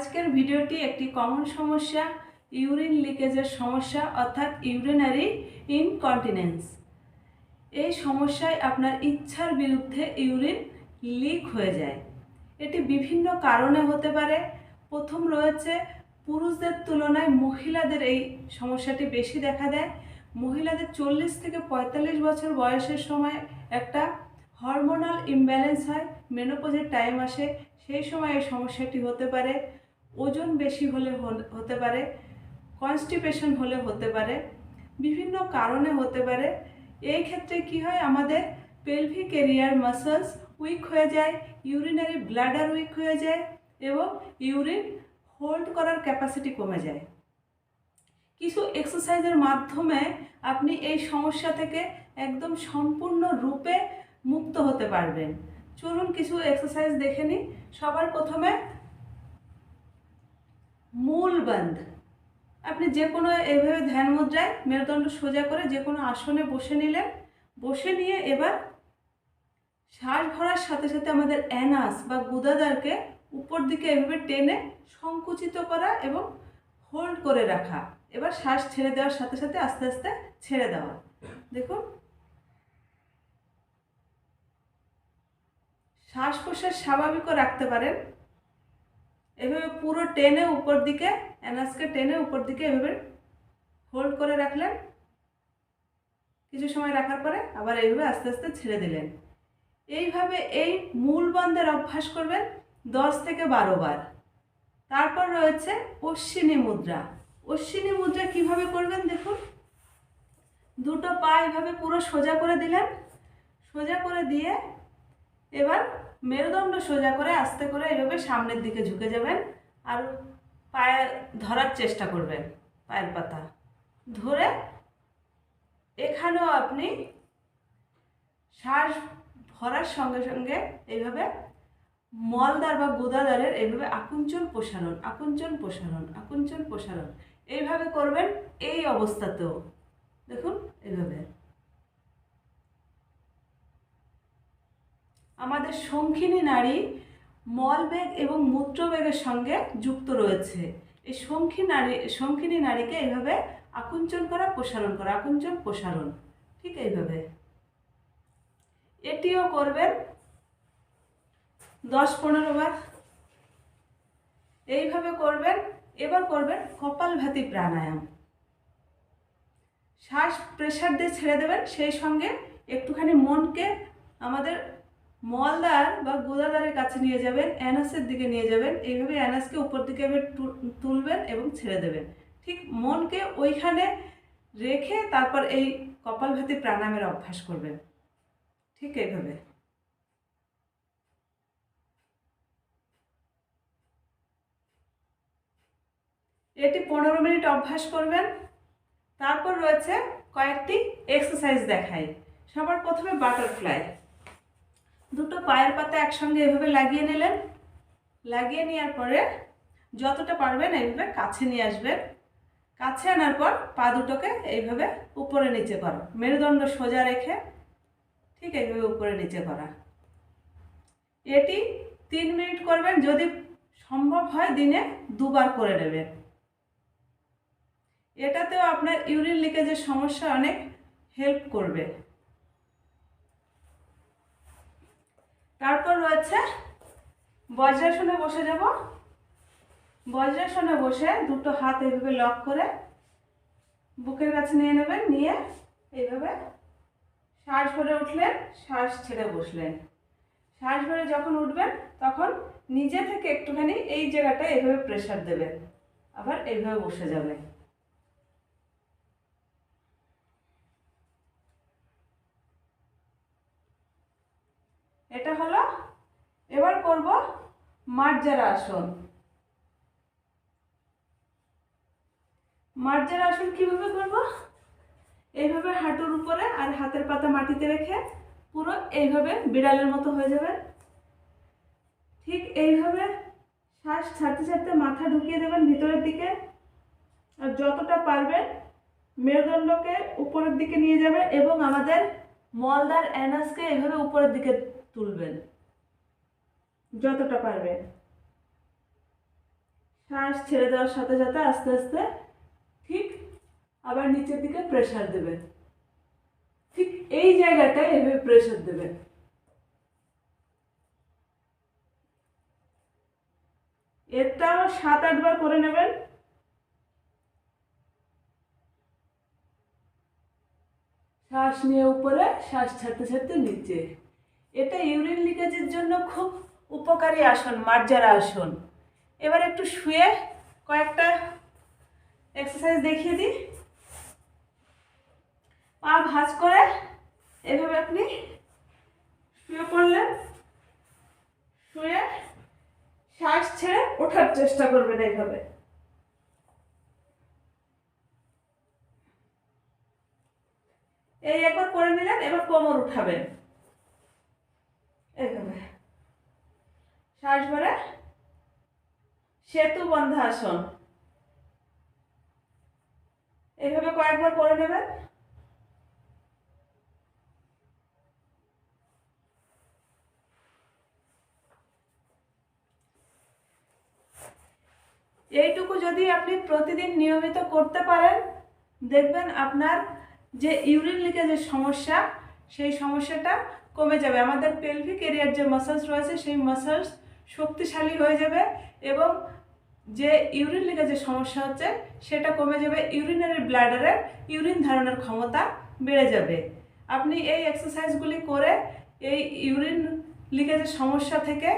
আজকের ভিডিওটি একটি কমন সমস্যা ইউরিন লিকেজের সমস্যা অর্থাৎ ইউরিনারি ইনকন্টিনেন্স এই সমস্যায় আপনার ইচ্ছার বিরুদ্ধে ইউরিন লিক হয়ে যায়। এটি বিভিন্ন কারণে হতে পারে। প্রথম রয়েছে, পুরুষদের তুলনায় মহিলাদের এই সমস্যাটি বেশি দেখা দেয়। মহিলাদের চল্লিশ থেকে পঁয়তাল্লিশ বছর বয়সের সময় একটা হরমোনাল ইমব্যালেন্স হয় মেনোপোজের টাইম আসে, সেই সময় এই সমস্যাটি হতে পারে। ওজন বেশি হলে হতে পারে কনস্টিপেশন হলে হতে পারে, বিভিন্ন কারণে হতে পারে। এই ক্ষেত্রে কি হয়, আমাদের পেলভিক এরিয়ার মাসলস উইক হয়ে যায় ইউরিনারি ব্লাডার উইক হয়ে যায় এবং ইউরিন হোল্ড করার ক্যাপাসিটি কমে যায়। কিছু এক্সারসাইজের মাধ্যমে আপনি এই সমস্যা থেকে একদম সম্পূর্ণ রূপে মুক্ত হতে পারবেন। চলুন কিছু এক্সারসাইজ দেখে নিই। সবার প্রথমে মূল বন্ধ। আপনি যে কোনো এভাবে ধ্যান মুদ্রায় মেরুদণ্ড সোজা করে যে কোনো আসনে বসে নিলেন। বসে নিয়ে এবার শ্বাস ভরার সাথে সাথে আমাদের অ্যানাস বা গুদাদারকে উপর দিকে এভাবে টেনে সংকুচিত করা এবং হোল্ড করে রাখা। এবার শ্বাস ছেড়ে দেওয়ার সাথে সাথে আস্তে আস্তে ছেড়ে দেওয়া। দেখুন। শ্বাস প্রশ্বাস স্বাভাবিকও রাখতে পারেন। এভাবে পুরো টেনে উপর দিকে অ্যানাসকে টেনে উপর দিকে এভাবে হোল্ড করে রাখলেন। কিছু সময় রাখার পরে আবার এইভাবে আস্তে আস্তে ছেড়ে দিলেন। এইভাবে এই মূল বন্ধের অভ্যাস করবেন দশ থেকে বারো বার। তারপর রয়েছে অশ্বিনী মুদ্রা। অশ্বিনী মুদ্রা কীভাবে করবেন দেখুন। দুটো পা এইভাবে পুরো সোজা করে দিলেন। সোজা করে দিয়ে এবার মেরুদণ্ড সোজা করে আস্তে করে এভাবে সামনের দিকে ঝুঁকে যাবেন আর পায়ে ধরার চেষ্টা করবেন, পায়ের পাতা। ধরে এখানেও আপনি শ্বাস ভরার সঙ্গে সঙ্গে এইভাবে মলদার বা গোদাদারের এইভাবে আকুঞ্চন প্রসারণ আকুঞ্চন প্রসারণ আকুঞ্চন প্রসারণ। এইভাবে করবেন এই অবস্থাতেও। দেখুন, এইভাবে। আমাদের শঙ্খিনী নারী মলবেগ এবং মূত্রবেগের সঙ্গে যুক্ত রয়েছে। এই শঙ্খী নারী শঙ্খিনী নারীকে এইভাবে আকুঞ্চন করা, প্রসারণ করা, আকুঞ্চন, প্রসারণ, ঠিক এইভাবে। এটিও করবেন দশ পনেরো বার। এইভাবে করবেন, এবার করবেন কপালভাতি প্রাণায়াম। শ্বাস প্রেশার দিয়ে ছেড়ে দেবেন, সেই সঙ্গে একটুখানি মনকে আমাদের মলদার বা গোদাদারের কাছে নিয়ে যাবেন, অ্যানাসের দিকে নিয়ে যাবেন। এইভাবে অ্যানাসকে উপর দিকে এবার তুলবেন এবং ছেড়ে দেবেন। ঠিক মনকে ওইখানে রেখে তারপর এই কপালভাতি প্রাণায়ামের অভ্যাস করবেন। ঠিক এইভাবে। এটি পনেরো মিনিট অভ্যাস করবেন। তারপর রয়েছে কয়েকটি এক্সারসাইজ দেখাই। সবার প্রথমে বাটারফ্লাই দুটো পায়ের পাতা একসঙ্গে এভাবে লাগিয়ে নিলেন। লাগিয়ে নেওয়ার পরে যতটা পারবেন এইভাবে কাছে নিয়ে আসবেন। কাছে আনার পর পা দুটোকে এইভাবে উপরে নিচে করা। মেরুদণ্ড সোজা রেখে ঠিক এইভাবে উপরে নিচে করা। এটি তিন মিনিট করবেন, যদি সম্ভব হয় দিনে দুবার করে নেবেন। এটাতেও আপনার ইউরিন লিকেজের সমস্যা অনেক হেল্প করবে। তারপর রয়েছে, বজ্রাসনে বসে যাব। বজ্রাসনে বসে দুটো হাত এইভাবে লক করে বুকের কাছে নিয়ে নেবেন, নিয়ে এইভাবে শ্বাস ভরে উঠলেন, শ্বাস ছেড়ে বসলেন। শ্বাস ভরে যখন উঠবেন, তখন নিজে থেকে একটুখানি এই জায়গাটা এইভাবে প্রেশার দেবেন। আবার এইভাবে বসে যাবেন। এটা হলো, এবার করব মার্জার আসন। মার্জার আসন কীভাবে করব? এইভাবে হাঁটুর উপরে আর হাতের পাতা মাটিতে রেখে পুরো এইভাবে বিড়ালের মতো হয়ে যাবে। ঠিক এইভাবে শ্বাস ছাড়তে ছাড়তে মাথা ঢুকিয়ে দেবেন ভিতরের দিকে। আর যতটা পারবেন মেরুদণ্ডকে উপরের দিকে নিয়ে যাবেন এবং আমাদের মলদার অ্যানাসকে এইভাবে উপরের দিকে তুলবেন। যতটা পারবেন। শ্বাস ছেড়ে দেওয়ার সাথে সাথে আস্তে আস্তে ঠিক আবার নিচের দিকে প্রেসার দেবেন। ঠিক এই জায়গাটায় এভাবে প্রেশার দেবেন। এটাও সাত আটবার করে নেবেন। শ্বাস নিয়ে উপরে, শ্বাস ছাড়তে ছাড়তে নিচে। এটা ইউরিন লিকেজের জন্য খুব উপকারী আসন, মার্জারা আসন। এবার একটু শুয়ে কয়েকটা এক্সারসাইজ দেখিয়ে দিই। পা ভাঁজ করে এভাবে আপনি শুয়ে পড়লেন। শুয়ে শ্বাস ছেড়ে ওঠার চেষ্টা করবেন এইভাবে এই একবার করে নিলেন, এবার কোমর উঠাবেন এইভাবে শ্বাস ভরে সেতু বন্ধ আসন এইভাবে কয়েকবার করে নেবেন। এইটুকু যদি আপনি প্রতিদিন নিয়মিত করতে পারেন, দেখবেন আপনার যে ইউরিন লিকেজের সমস্যা, সেই সমস্যাটা কমে যাবে। আমাদের পেলভিক এরিয়ার যে মাসেলস রয়েছে, সেই মাসেলস শক্তিশালী হয়ে যাবে এবং যে ইউরিন লিকেজের সমস্যা হচ্ছে, সেটা কমে যাবে, ইউরিনারি ব্লাডারের ইউরিন ধারণের ক্ষমতা বেড়ে যাবে। আপনি এই এক্সারসাইজগুলি করে এই ইউরিন লিকেজের সমস্যা থেকে